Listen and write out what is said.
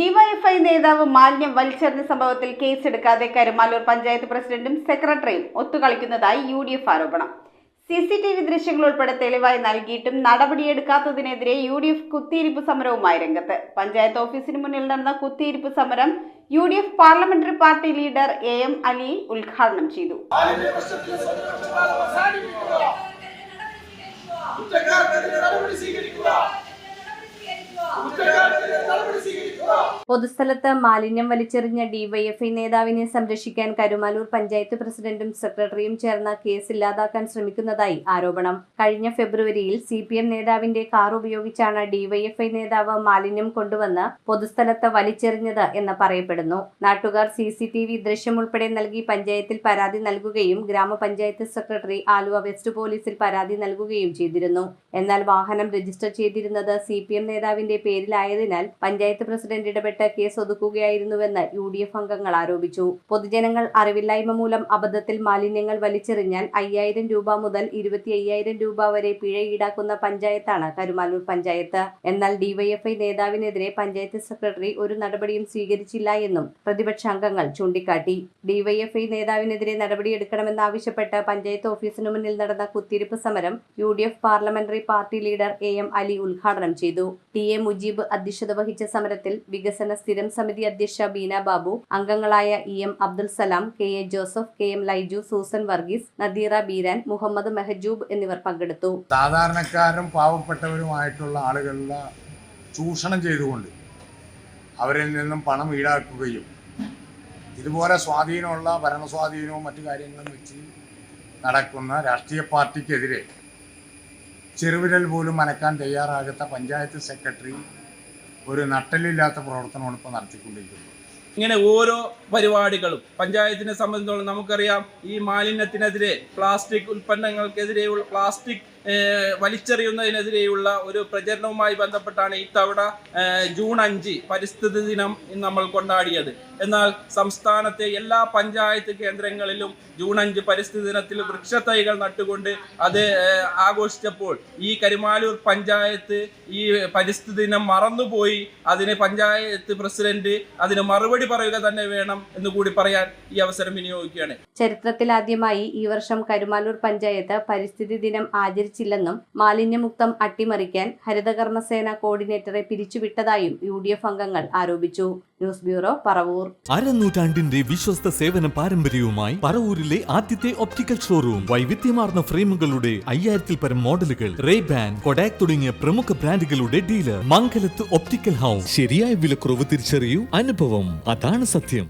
DYFI നേതാവ് മാലിന്യം വലിച്ചെറിഞ്ഞ സംഭവത്തിൽ കേസെടുക്കാതെ കരുമാലൂർ പഞ്ചായത്ത് പ്രസിഡന്റും സെക്രട്ടറിയും ഒത്തുകളിക്കുന്നതായി യു ഡി എഫ് ആരോപണം. സി സി ടി വി ദൃശ്യങ്ങൾ ഉൾപ്പെടെ തെളിവായി നൽകിയിട്ടും നടപടിയെടുക്കാത്തതിനെതിരെ യു ഡി എഫ് കുത്തിയിരിപ്പ് സമരവുമായി രംഗത്ത്. പഞ്ചായത്ത് ഓഫീസിന് മുന്നിൽ നടന്ന കുത്തിയിരിപ്പ് സമരം U D F parliamentary party leader A M Ali ഉദ്ഘാടനം ചെയ്തു. പൊതുസ്ഥലത്ത് മാലിന്യം വലിച്ചെറിഞ്ഞ ഡിവൈഎഫ്ഐ നേതാവിനെ സംരക്ഷിക്കാൻ കരുമാലൂർ പഞ്ചായത്ത് പ്രസിഡന്റും സെക്രട്ടറിയും ചേർന്ന കേസ് ഇല്ലാതാക്കാൻ ശ്രമിക്കുന്നതായി ആരോപണം. കഴിഞ്ഞ ഫെബ്രുവരിയിൽ സി പി എം നേതാവിന്റെ കാർ ഉപയോഗിച്ചാണ് ഡിവൈഎഫ്ഐ നേതാവ് മാലിന്യം കൊണ്ടുവന്ന് പൊതുസ്ഥലത്ത് വലിച്ചെറിഞ്ഞത് എന്ന് പറയപ്പെടുന്നു. നാട്ടുകാർ സി സി ടി വി ദൃശ്യം ഉൾപ്പെടെ നൽകി പഞ്ചായത്തിൽ പരാതി നൽകുകയും ഗ്രാമപഞ്ചായത്ത് സെക്രട്ടറി ആലുവ വെസ്റ്റ് പോലീസിൽ പരാതി നൽകുകയും ചെയ്തിരുന്നു. എന്നാൽ വാഹനം രജിസ്റ്റർ ചെയ്തിരുന്നത് സി നേതാവിന്റെ പേരിലായതിനാൽ പഞ്ചായത്ത് പ്രസിഡന്റ് ഇടപെട്ട് കേസ് ഒതുക്കുകയായിരുന്നുവെന്ന് യു ഡി എഫ് അംഗങ്ങൾ ആരോപിച്ചു. പൊതുജനങ്ങൾ അറിവില്ലായ്മ മൂലം അബദ്ധത്തിൽ മാലിന്യങ്ങൾ വലിച്ചെറിഞ്ഞാൽ അയ്യായിരം രൂപ മുതൽ ഇരുപത്തി അയ്യായിരം രൂപ വരെ പിഴ ഈടാക്കുന്ന പഞ്ചായത്താണ് കരുമാലൂർ പഞ്ചായത്ത്. എന്നാൽ ഡിവൈഎഫ്ഐ നേതാവിനെതിരെ പഞ്ചായത്ത് സെക്രട്ടറി ഒരു നടപടിയും സ്വീകരിച്ചില്ല എന്നും പ്രതിപക്ഷ അംഗങ്ങൾ ചൂണ്ടിക്കാട്ടി. ഡിവൈഎഫ്ഐ നേതാവിനെതിരെ നടപടിയെടുക്കണമെന്നാവശ്യപ്പെട്ട് പഞ്ചായത്ത് ഓഫീസിനു മുന്നിൽ നടന്ന കുത്തിരിപ്പ് സമരം U D F parliamentary party leader A M Ali ഉദ്ഘാടനം ചെയ്തു. ടി എ മുജീബ് അധ്യക്ഷത വഹിച്ച സമരത്തിൽ വികസന സ്ഥിരം സമിതി അധ്യക്ഷ ബീന ബാബു അംഗങ്ങളായ E M Abdul Salam K A Joseph K M Laiju Susan Varghese Nadeera Beeran Muhammad Mehajoob എന്നിവർ പങ്കെടുത്തു. സാധാരണക്കാരും പാവപ്പെട്ടവരുമായിട്ടുള്ള ആളുകളെ ചൂഷണം ചെയ്തുകൊണ്ട് അവരിൽ നിന്നും പണം ഈടാക്കുകയും ഇതുപോലെ സ്വാധീനമുള്ള ഭരണസ്വാധീനവും മറ്റു കാര്യങ്ങളും വെച്ച് നടക്കുന്ന രാഷ്ട്രീയ പാർട്ടിക്കെതിരെ ചെറുവിരൽ പോലും അനക്കാൻ തയ്യാറാകാത്ത പഞ്ചായത്ത് സെക്രട്ടറി ഒരു നട്ടലില്ലാത്ത പ്രവർത്തനമാണ് ഇപ്പോൾ നടത്തിക്കൊണ്ടിരിക്കുന്നത്. ഇങ്ങനെ ഓരോ പരിപാടികളും പഞ്ചായത്തിനെ സംബന്ധിച്ചോളം നമുക്കറിയാം ഈ മാലിന്യത്തിനെതിരെ പ്ലാസ്റ്റിക് ഉൽപ്പന്നങ്ങൾക്കെതിരെയുള്ള പ്ലാസ്റ്റിക് വലിച്ചെറിയുന്നതിനെതിരെയുള്ള ഒരു പ്രചരണവുമായി ബന്ധപ്പെട്ടാണ് ഇത്തവണ ജൂൺ അഞ്ച് പരിസ്ഥിതി ദിനം നമ്മൾ കൊണ്ടാടിയത്. എന്നാൽ സംസ്ഥാനത്തെ എല്ലാ പഞ്ചായത്ത് കേന്ദ്രങ്ങളിലും ജൂൺ അഞ്ച് പരിസ്ഥിതി ദിനത്തിൽ വൃക്ഷത്തൈകൾ നട്ടുകൊണ്ട് അത് ആഘോഷിച്ചപ്പോൾ ഈ കരിമാലൂർ പഞ്ചായത്ത് ഈ പരിസ്ഥിതി ദിനം മറന്നുപോയി. അതിന് പഞ്ചായത്ത് പ്രസിഡന്റ് അതിന് മറുപടി പറയുക തന്നെ വേണം എന്ന് കൂടി പറയാൻ ഈ അവസരം വിനിയോഗിക്കുകയാണ്. ചരിത്രത്തിലാദ്യമായി ഈ വർഷം കരിമാലൂർ പഞ്ചായത്ത് പരിസ്ഥിതി ദിനം ആചരിച്ചില്ലെന്നും മാലിന്യമുക്തം അട്ടിമറിക്കാൻ ഹരിതകർമ്മസേന കോർഡിനേറ്ററെ പിരിച്ചുവിട്ടതായും യു ഡി എഫ് അംഗങ്ങൾ ആരോപിച്ചു. News bureau Paravur. അരനൂറ്റാണ്ടിന്റെ വിശ്വസ്ത സേവന പാരമ്പര്യവുമായി പറവൂരിലെ ആദ്യത്തെ ഒപ്റ്റിക്കൽ ഷോറൂം വൈവിധ്യമാർന്ന ഫ്രെയിമുകളുടെ അയ്യായിരത്തിൽ പരം മോഡലുകൾ റേ ബാൻ കൊഡാക് തുടങ്ങിയ പ്രമുഖ ബ്രാൻഡുകളുടെ ഡീലർ മംഗലത്ത് ഒപ്റ്റിക്കൽ ഹൗസ്. ശരിയായ വിലക്കുറവ് തിരിച്ചറിയൂ. അനുഭവം. അതാണ് സത്യം.